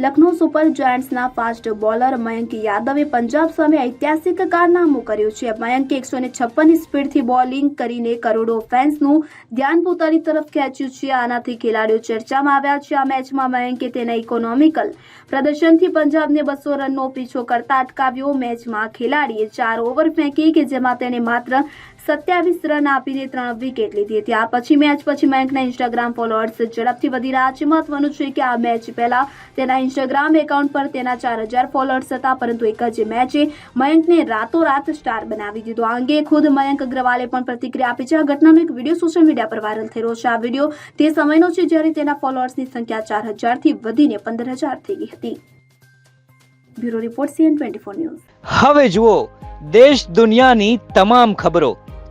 Lucknow super જાયન્ટ્સના fast bowler Mayank યાદવે પંજાબ સામે ઐતિહાસિક કારનામું કર્યું છે. મયંકે એકસો ને છપ્પનની સ્પીડથી બોલિંગ કરીને કરોડો ફેન્સનું ધ્યાન પોતાની તરફ ખેંચ્યું છે. આનાથી ખેલાડીઓ ચર્ચામાં આવ્યા છે. આ મેચમાં મયંકે તેના ઇકોનોમિકલ પ્રદર્શનથી પંજાબને બસો રનનો પીછો કરતા અટકાવ્યો. મેચમાં ખેલાડીએ ચાર ઓવર ફેંકી કે જેમાં તેણે માત્ર સત્યાવીસ રન આપીને ત્રણ વિકેટ લીધી હતી. આ પછી મેચ પછી મયંકના ઇન્સ્ટાગ્રામ ફોલોઅર્સ ઝડપથી વધી રહ્યા છે. મહત્વનું છે કે આ મેચ પહેલા તેના ઇન્સ્ટાગ્રામ એકાઉન્ટ પર તેના ચાર હજાર ફોલોઅર્સ હતા, પરંતુ એક જ મેચે મયંકને રાતોરાત સ્ટાર બનાવી દીધો. આ અંગે ખુદ મયંક અગ્રવાલે પણ પ્રતિક્રિયા આપી છે. આ ઘટનાનો એક વીડિયો સોશિયલ મીડિયા પર વાયરલ થઈ રહ્યો છે. આ વીડિયો તે સમયનો છે જ્યારે તેના ફોલોઅર્સની સંખ્યા ચાર હજારથી વધીને પંદર હજાર થઈ ગઈ હતી. Bureau report CN twenty four news. હવે જુઓ, દેશ દુનિયાની તમામ ખબરો.